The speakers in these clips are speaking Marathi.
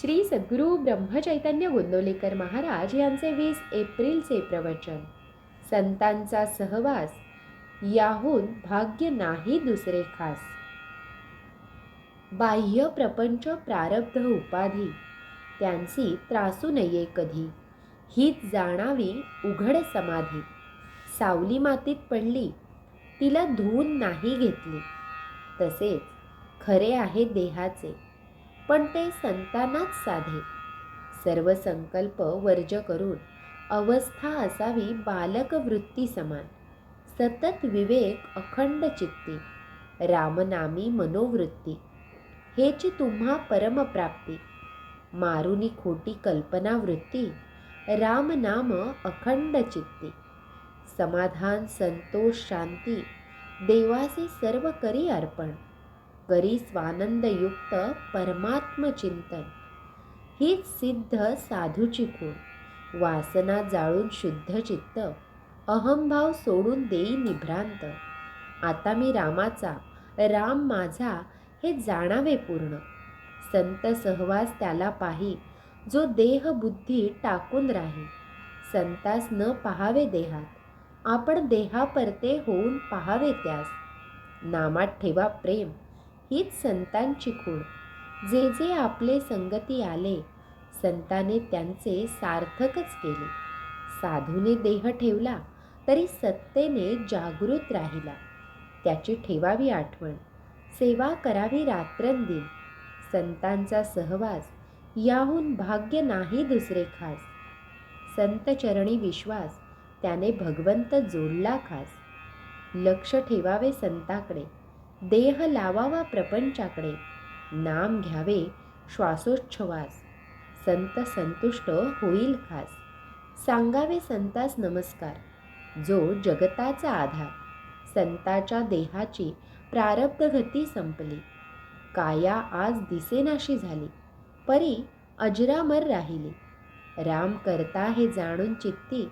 श्री सद्गुरू ब्रह्मचैतन्य गोंदवलेकर महाराज यांचे वीस एप्रिलचे प्रवचन. संतांचा सहवास याहून भाग्य नाही दुसरे खास. बाह्य प्रपंच प्रारब्ध उपाधी त्यांची त्रासू नये कधी. हीच जाणावी उघड समाधी. सावली मातीत पडली तिला धून नाही घेतली. तसेच खरे आहे देहाचे. पण ते संतांनाच साधे. सर्व संकल्प वर्ज करून अवस्था असावी बालक वृत्ती समान. सतत विवेक अखंड चित्ती. रामनामी मनोवृत्ती. हेची तुम्हा परमप्राप्ती. मारुनी खोटी कल्पना वृत्ती रामनाम अखंड चित्ती. समाधान संतोष शांती देवाचे सर्व करी अर्पण. करी स्वानंदयुक्त परमात्मचिंतन. हीच सिद्ध साधूची खूण. वासना जाळून शुद्ध चित्त. अहंभाव सोडून देई निभ्रांत. आता मी रामाचा राम माझा हे जाणावे पूर्ण. संत सहवास त्याला पाही जो देह बुद्धी टाकून राही. संतास न पहावे देहात. आपण देहापरते होऊन पहावे त्यास. नामात ठेवा प्रेम. हीच संतांची खूण. जे जे आपले संगती आले संताने त्यांचे सार्थकच केले. साधूने देह ठेवला तरी सत्तेने जागृत राहिला. त्याची ठेवावी आठवण सेवा करावी रात्रंदिन. संतांचा सहवास याहून भाग्य नाही दुसरे खास. संतचरणी विश्वास त्याने भगवंत जोडला खास. लक्ष ठेवावे संताकडे देह लावावा प्रपंचाकडे. नाम घ्यावे श्वासोच्छवास. संत संतुष्ट होईल खास. सांगावे संतास नमस्कार. जो जगताचा आधार. संताच्या देहाची प्रारब्ध गती संपली. काया आज दिसेनाशी झाली. परी अजरामर राहिली. राम करता हे जाणून चित्ती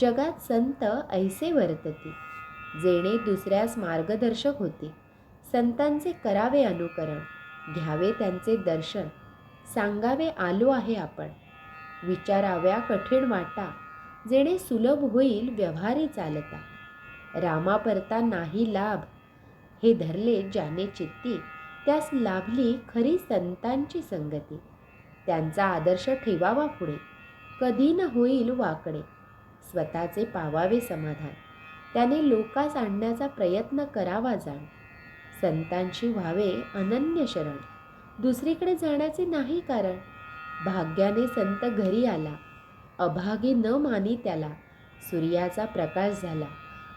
जगात संत ऐसे वर्तती जेणे दुसऱ्यास मार्गदर्शक होती. संतांचे करावे अनुकरण. घ्यावे त्यांचे दर्शन. सांगावे आलो आहे आपण. विचाराव्या कठीण वाटा जेणे सुलभ होईल व्यवहारी चालता. रामापरता नाही लाभ हे धरले ज्याने चित्ती त्यास लाभली खरी संतांची संगती. त्यांचा आदर्श ठेवावा पुढे. कधी न होईल वाकडे. स्वतःचे पावावे समाधान. त्याने लोकास आणण्याचा प्रयत्न करावा जाण. संतांशी व्हावे अनन्य शरण. दुसरीकडे जाण्याचे नाही कारण भाग्याने संत घरी आला. अभागी न मानी त्याला सूर्याचा प्रकाश झाला.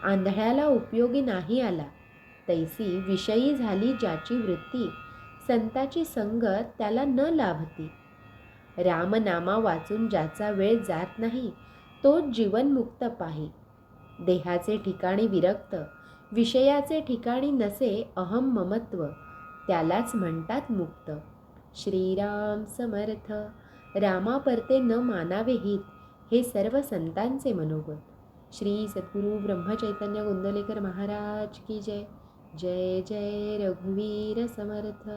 आंधळ्याला उपयोगी नाही आला. तैसी विषयी झाली ज्याची वृत्ती संताची संगत त्याला न लाभती. रामनामा वाचून ज्याचा वेळ जात नाही तो जीवनमुक्त पाही. देहाचे ठिकाणी विरक्त विषयाचे ठिकाणी नसे अहम ममत्व त्यालाच म्हणतात मुक्त. श्रीराम समर्थ रामापरते न मानावे हित हे सर्व संतांचे मनोगत श्री सद्गुरू ब्रह्मचैतन्य गोंदलेकर महाराज की जय. जय जय रघुवीर समर्थ.